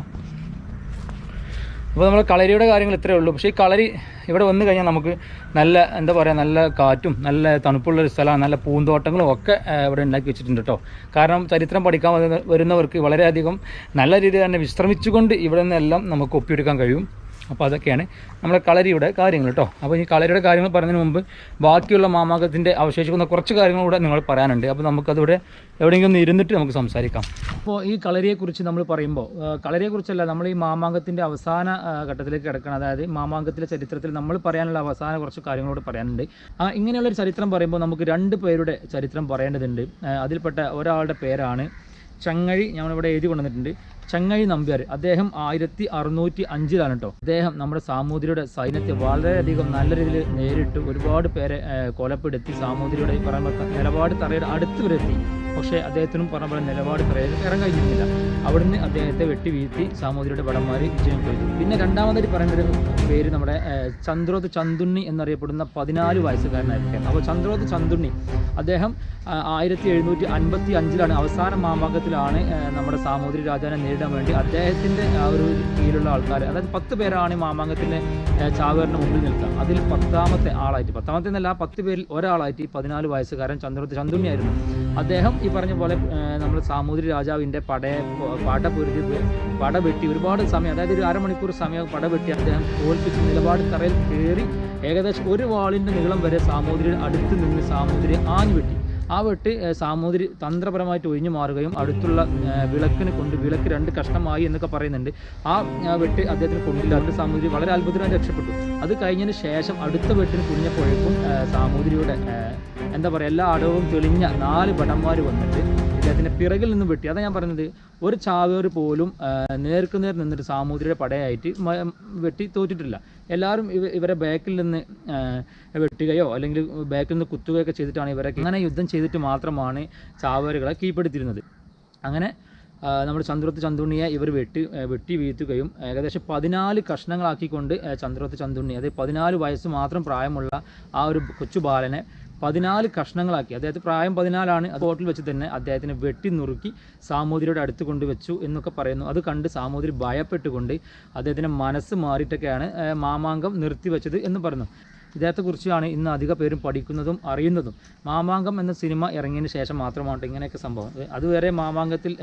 അപ്പോൾ നമ്മൾ കളരിയുടെ കാര്യങ്ങൾ ഇത്രയേ ഉള്ളൂ. പക്ഷേ ഈ കളരി ഇവിടെ വന്നു കഴിഞ്ഞാൽ നമുക്ക് നല്ല എന്താ പറയുക നല്ല കാറ്റും നല്ല തണുപ്പുള്ളൊരു സ്ഥലമാണ്. നല്ല പൂന്തോട്ടങ്ങളും ഒക്കെ ഇവിടെ ഉണ്ടാക്കി വെച്ചിട്ടുണ്ട് കേട്ടോ കാരണം ചരിത്രം പഠിക്കാൻ വരുന്ന- വരുന്നവർക്ക് വളരെയധികം നല്ല രീതിയിൽ തന്നെ വിശ്രമിച്ചുകൊണ്ട് ഇവിടെ നിന്നെല്ലാം നമുക്ക് ഒപ്പിയെടുക്കാൻ കഴിയും. അപ്പോൾ അതൊക്കെയാണ് നമ്മുടെ കളരിയുടെ കാര്യങ്ങൾ കേട്ടോ അപ്പോൾ ഈ കളരിയുടെ കാര്യങ്ങൾ പറയുന്നതിന് മുമ്പ് ബാക്കിയുള്ള മാമാകത്തിന്റെ അവശേഷിക്കുന്ന കുറച്ച് കാര്യങ്ങൾ കൂടെ നിങ്ങൾ പറയാനുണ്ട്. അപ്പോൾ നമുക്കതിവിടെ എവിടെയെങ്കിലും ഒന്ന് ഇരുന്നിട്ട് നമുക്ക് സംസാരിക്കാം. അപ്പോൾ ഈ കളരിയെക്കുറിച്ച് നമ്മൾ പറയുമ്പോൾ കളരിയെക്കുറിച്ചല്ല നമ്മൾ ഈ മാമാങ്കത്തിന്റെ അവസാന ഘട്ടത്തിലേക്ക് കിടക്കണം. അതായത് മാമാങ്കത്തിലെ ചരിത്രത്തിൽ നമ്മൾ പറയാനുള്ള അവസാന കുറച്ച് കാര്യങ്ങളോട് പറയാനുണ്ട്. ആ ഇങ്ങനെയുള്ള ഒരു ചരിത്രം പറയുമ്പോൾ നമുക്ക് രണ്ട് പേരുടെ ചരിത്രം പറയേണ്ടതുണ്ട്. അതിൽപ്പെട്ട ഒരാളുടെ പേരാണ് ചങ്ങഴി നമ്മളിവിടെ എഴുതി കൊണ്ടുവന്നിട്ടുണ്ട്. ചങ്ങഴി നമ്പ്യാർ അദ്ദേഹം ആയിരത്തി അറുന്നൂറ്റി അഞ്ചിലാണ് കേട്ടോ അദ്ദേഹം നമ്മുടെ സാമൂതിരിയുടെ സൈന്യത്തെ വളരെയധികം നല്ല രീതിയിൽ നേരിട്ട് ഒരുപാട് പേരെ കൊലപ്പെടുത്തി സാമൂതിരിയുടെ നിലപാട് തറയുടെ അടുത്ത് വരെ എത്തി. പക്ഷേ അദ്ദേഹത്തിനും പറഞ്ഞ പോലെ നിലപാട് പറയാൻ കഴിഞ്ഞിരുന്നില്ല അവിടുന്ന് അദ്ദേഹത്തെ വെട്ടി വീഴ്ത്തി സാമൂതിരിയുടെ ഭടന്മാർ വിജയം കൊയ്തു. പിന്നെ രണ്ടാമതായിട്ട് പറയേണ്ട ഒരു പേര് നമ്മുടെ ചന്ദ്രോത് ചന്തുണ്ണി എന്നറിയപ്പെടുന്ന പതിനാല് വയസ്സുകാരനായിരിക്കും. അപ്പോൾ ചന്ദ്രോത് ചന്തുണ്ണി അദ്ദേഹം ആയിരത്തി എഴുന്നൂറ്റി അൻപത്തി അഞ്ചിലാണ് അവസാന മാമാങ്കത്തിലാണ് നമ്മുടെ സാമൂതിരി രാജാവിനെ നേരിടാൻ വേണ്ടി അദ്ദേഹത്തിന്റെ ആ ഒരു കീഴിലുള്ള ആൾക്കാർ അതായത് പത്ത് പേരാണ് മാമാങ്കത്തിന്റെ ചാവേറിന് മുമ്പിൽ നിൽക്കുക. അതിൽ പത്താമത്തെ ആളായിട്ട് പത്താമത്തെ എന്നല്ല പത്ത് പേരിൽ ഒരാളായിട്ട് ഈ പതിനാല് വയസ്സുകാരൻ ചന്തുണ്ണി ആയിരുന്നു അദ്ദേഹം ഈ പറഞ്ഞ പോലെ നമ്മൾ സാമൂതിരി രാജാവിന്റെ പടയെ പട പൊരുതി പട വെട്ടി ഒരുപാട് സമയം അതായത് ഒരു അരമണിക്കൂർ സമയം പട വെട്ടി അദ്ദേഹം തോൽപ്പിച്ച് നിലപാട് തറയിൽ കയറി ഏകദേശം ഒരു വാളിന്റെ നീളം വരെ സാമൂതിരി അടുത്ത് നിന്ന് സാമൂതിരി ആഞ്ഞു വെട്ടി. ആ വെട്ടി സാമൂതിരി തന്ത്രപരമായിട്ട് ഒഴിഞ്ഞു മാറുകയും അടുത്തുള്ള വിളക്കിന് കൊണ്ട് വിളക്ക് രണ്ട് കഷ്ണമായി എന്നൊക്കെ പറയുന്നുണ്ട്. ആ വെട്ടി അദ്ദേഹത്തിന് കൊണ്ടില്ല. അതിന് സാമൂതിരി വളരെ അത്ഭുതമായി രക്ഷപ്പെട്ടു. അത് കഴിഞ്ഞതിന് ശേഷം അടുത്ത വെട്ടിന് കുഞ്ഞപ്പോഴേക്കും സാമൂതിരിയുടെ എന്താ പറയുക എല്ലാ അടവും തെളിഞ്ഞ നാല് ഭടന്മാർ വന്നിട്ട് ഇദ്ദേഹത്തിന്റെ പിറകിൽ നിന്ന് വെട്ടി. അതാണ് ഞാൻ പറഞ്ഞത്. ഒരു ചാവേർ പോലും നേർക്കുനേർ നിന്നിട്ട് സാമൂതിരിയുടെ പടയായിട്ട് വെട്ടി തോറ്റിട്ടില്ല. എല്ലാവരും ഇവ ഇവരെ ബാക്കിൽ നിന്ന് വെട്ടുകയോ അല്ലെങ്കിൽ ബാക്കിൽ നിന്ന് കുത്തുകയൊക്കെ ചെയ്തിട്ടാണ് ഇവരെ അങ്ങനെ യുദ്ധം ചെയ്തിട്ട് മാത്രമാണ് ചാവേറുകളെ കീഴ്പ്പെടുത്തിയിരുന്നത്. അങ്ങനെ നമ്മുടെ ചന്ദ്രത്ത് ചന്തുണ്ണിയെ ഇവർ വെട്ടി വെട്ടി വീഴ്ത്തുകയും ഏകദേശം പതിനാല് കഷ്ണങ്ങളാക്കിക്കൊണ്ട് ചന്ദ്രത്ത് ചന്തുണ്ണി അതായത് പതിനാല് വയസ്സ് മാത്രം പ്രായമുള്ള ആ ഒരു കൊച്ചു ബാലനെ പതിനാല് കഷ്ണങ്ങളാക്കി. അദ്ദേഹത്തെ പ്രായം പതിനാലാണ് അത് ഹോട്ടലിൽ വെച്ച് തന്നെ അദ്ദേഹത്തിനെ വെട്ടി നുറുക്കി സാമൂതിരിയുടെ അടുത്ത് കൊണ്ടുവച്ചു എന്നൊക്കെ പറയുന്നു. അത് കണ്ട് സാമൂതിരി ഭയപ്പെട്ടുകൊണ്ട് അദ്ദേഹത്തിന്റെ മനസ്സ് മാറിയിട്ടൊക്കെയാണ് മാമാങ്കം നിർത്തിവെച്ചത് എന്ന് പറയുന്നു. ഇദ്ദേഹത്തെക്കുറിച്ചാണ് ഇന്ന് അധിക പേരും പഠിക്കുന്നതും അറിയുന്നതും. മാമാങ്കം എന്ന സിനിമ ഇറങ്ങിയതിന് ശേഷം മാത്രമാണ് ഇങ്ങനെയൊക്കെ സംഭവം. അതുവരെ മാമാങ്കത്തിൽ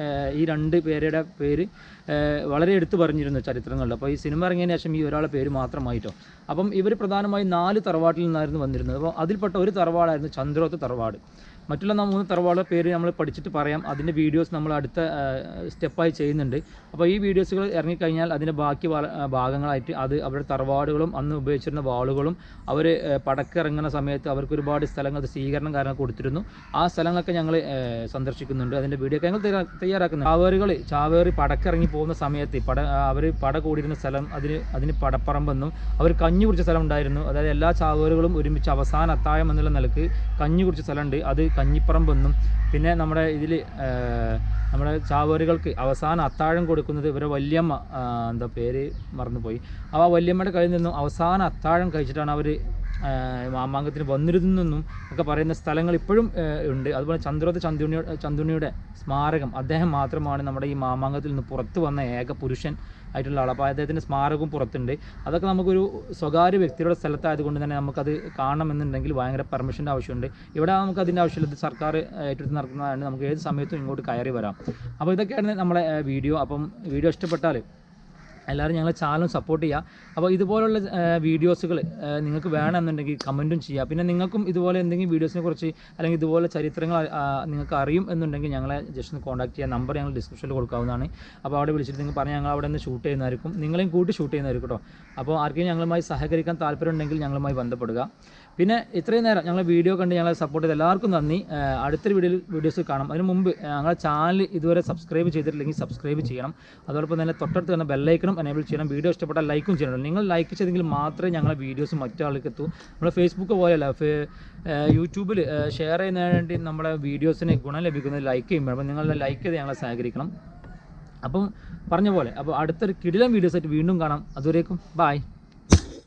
ഈ രണ്ട് പേരുടെ പേര് വളരെ എടുത്തു പറഞ്ഞിരുന്നു ചരിത്രങ്ങളിൽ. അപ്പോൾ ഈ സിനിമ ഇറങ്ങിയതിന് ശേഷം ഈ ഒരാളെ പേര് മാത്രമായിട്ടോ. അപ്പം ഇവർ പ്രധാനമായും നാല് തറവാട്ടിൽ നിന്നായിരുന്നു വന്നിരുന്നത്. അപ്പോൾ അതിൽപ്പെട്ട ഒരു തറവാടായിരുന്നു ചന്ദ്രോത്ത് തറവാട്. മറ്റുള്ള മൂന്ന് തറവാട് പേര് നമ്മൾ പഠിച്ചിട്ട് പറയാം. അതിന്റെ വീഡിയോസ് നമ്മൾ അടുത്ത സ്റ്റെപ്പായി ചെയ്യുന്നുണ്ട്. അപ്പോൾ ഈ വീഡിയോസുകൾ ഇറങ്ങിക്കഴിഞ്ഞാൽ അതിന്റെ ബാക്കി ഭാഗങ്ങളായിട്ട് അത് അവരുടെ തറവാടുകളും അന്ന് ഉപയോഗിച്ചിരുന്ന വാളുകളും അവർ പടക്കിറങ്ങുന്ന സമയത്ത് അവർക്ക് ഒരുപാട് സ്ഥലങ്ങൾ സ്വീകരണം കാരണം കൊടുത്തിരുന്നു. ആ സ്ഥലങ്ങളൊക്കെ ഞങ്ങൾ സന്ദർശിക്കുന്നുണ്ട്. അതിന്റെ വീഡിയോ ഒക്കെ ഞങ്ങൾ തയ്യാറാക്കുന്നു തയ്യാറാക്കുന്നുണ്ട്. ചാവേറുകൾ ചാവേറി പടക്കിറങ്ങി പോകുന്ന സമയത്ത് പട അവർ പട കൂടിയിരുന്ന സ്ഥലം അതിന് അതിന് പടപ്പറമ്പെന്നും അവർ കഞ്ഞി കുറിച്ച സ്ഥലം ഉണ്ടായിരുന്നു അതായത് എല്ലാ ചാവേറുകളും ഒരുമിച്ച് അവസാന അത്തായം എന്നുള്ള നിലയ്ക്ക് കഞ്ഞി കുറിച്ച സ്ഥലമുണ്ട്. അത് കഞ്ഞിപ്പറമ്പെന്നും പിന്നെ നമ്മുടെ ഇതിൽ നമ്മുടെ ചാവേറുകൾക്ക് അവസാന അത്താഴം കൊടുക്കുന്നത് ഇവരെ വല്യമ്മ എന്താ പേര് മറന്നുപോയി. അപ്പോൾ ആ വല്യമ്മയുടെ കയ്യിൽ നിന്നും അവസാന അത്താഴം കഴിച്ചിട്ടാണ് അവർ മാമാങ്കത്തിന് വന്നിരുന്നെന്നും ഒക്കെ പറയുന്ന സ്ഥലങ്ങൾ ഇപ്പോഴും ഉണ്ട്. അതുപോലെ ചന്ദ്രോത്ത് ചന്തുണിയുടെ ചന്തുണിയുടെ സ്മാരകം അദ്ദേഹം മാത്രമാണ് നമ്മുടെ ഈ മാമാങ്കത്തിൽ നിന്ന് പുറത്തു വന്ന ഏക പുരുഷൻ ആയിട്ടുള്ള ആൾ അപ്പോൾ അദ്ദേഹത്തിന്റെ സ്മാരകവും പുറത്തുണ്ട്. അതൊക്കെ നമുക്കൊരു സ്വകാര്യ വ്യക്തിയുടെ സ്ഥലത്തായതുകൊണ്ട് തന്നെ നമുക്കത് കാണണമെന്നുണ്ടെങ്കിൽ ഭയങ്കര പെർമിഷന്റെ ആവശ്യമുണ്ട്. ഇവിടെ നമുക്ക് അതിന്റെ ആവശ്യമില്ല. സർക്കാർ ഏറ്റെടുത്ത് നടക്കുന്നതാണ് നമുക്ക് ഏത് സമയത്തും ഇങ്ങോട്ട് കയറി വരാം. അപ്പോൾ ഇതൊക്കെയാണ് നമ്മളെ വീഡിയോ. അപ്പം വീഡിയോ ഇഷ്ടപ്പെട്ടാൽ എല്ലാവരും ഞങ്ങളെ ചാനലും സപ്പോർട്ട് ചെയ്യുക അപ്പോൾ ഇതുപോലുള്ള വീഡിയോസുകൾ നിങ്ങൾക്ക് വേണമെന്നുണ്ടെങ്കിൽ കമന്റും ചെയ്യുക പിന്നെ നിങ്ങൾക്കും ഇതുപോലെ എന്തെങ്കിലും വീഡിയോസിനെ കുറിച്ച് അല്ലെങ്കിൽ ഇതുപോലെ ചരിത്രങ്ങൾ നിങ്ങൾക്ക് അറിയും എന്നുണ്ടെങ്കിൽ ഞങ്ങളെ ജസ്റ്റ് ഒന്ന് കോൺടാക്ട് ചെയ്യുക നമ്പർ ഞങ്ങൾ ഡിസ്ക്രിപ്ഷനിൽ കൊടുക്കാവുന്നതാണ്. അപ്പോൾ അവിടെ വിളിച്ചിട്ട് നിങ്ങൾ പറഞ്ഞാൽ ഞങ്ങൾ അവിടെ നിന്ന് ഷൂട്ട് ചെയ്യുന്നതായിരിക്കും. നിങ്ങളെയും കൂട്ടി ഷൂട്ട് ചെയ്യുന്നതായിരിക്കും കേട്ടോ. അപ്പോൾ ആർക്കെങ്കിലും ഞങ്ങളുമായി സഹകരിക്കാൻ താല്പര്യമുണ്ടെങ്കിൽ ഞങ്ങളുമായി ബന്ധപ്പെടുക. പിന്നെ ഇത്രയും നേരം ഞങ്ങൾ വീഡിയോ കണ്ട് ഞങ്ങളെ സപ്പോർട്ട് ചെയ്ത എല്ലാവർക്കും നന്ദി. അടുത്തൊരു വീഡിയോ വീഡിയോസ് കാണാം. അതിന് മുമ്പ് ആ, ഞങ്ങളെ ചാനൽ ഇതുവരെ സബ്സ്ക്രൈബ് ചെയ്തിട്ടില്ലെങ്കിൽ സബ്സ്ക്രൈബ് ചെയ്യണം. അതോടൊപ്പം തന്നെ തൊട്ടടുത്ത് തന്നെ ബെല്ലൈക്കണം എനേബിൾ ചെയ്യണം. വീഡിയോ ഇഷ്ടപ്പെട്ടാൽ ലൈക്കും ചെയ്യണം. നിങ്ങൾ ലൈക്ക് ചെയ്തെങ്കിൽ മാത്രമേ ഞങ്ങളെ വീഡിയോസ് മറ്റാൾക്ക് എത്തൂ. നമ്മുടെ ഫേസ്ബുക്ക് പോലെയല്ല യൂട്യൂബിൽ ഷെയർ ചെയ്യുന്നതിന് വേണ്ടി നമ്മുടെ വീഡിയോസിന് ഗുണം ലഭിക്കുന്നത് ലൈക്ക് ചെയ്യുമ്പോൾ. അപ്പം നിങ്ങളുടെ ലൈക്ക് ചെയ്ത് ഞങ്ങളെ സഹകരിക്കണം. അപ്പം പറഞ്ഞ പോലെ അപ്പോൾ അടുത്തൊരു കിടിലം വീഡിയോസായിട്ട് വീണ്ടും കാണാം. അതുവരേക്കും ബായ്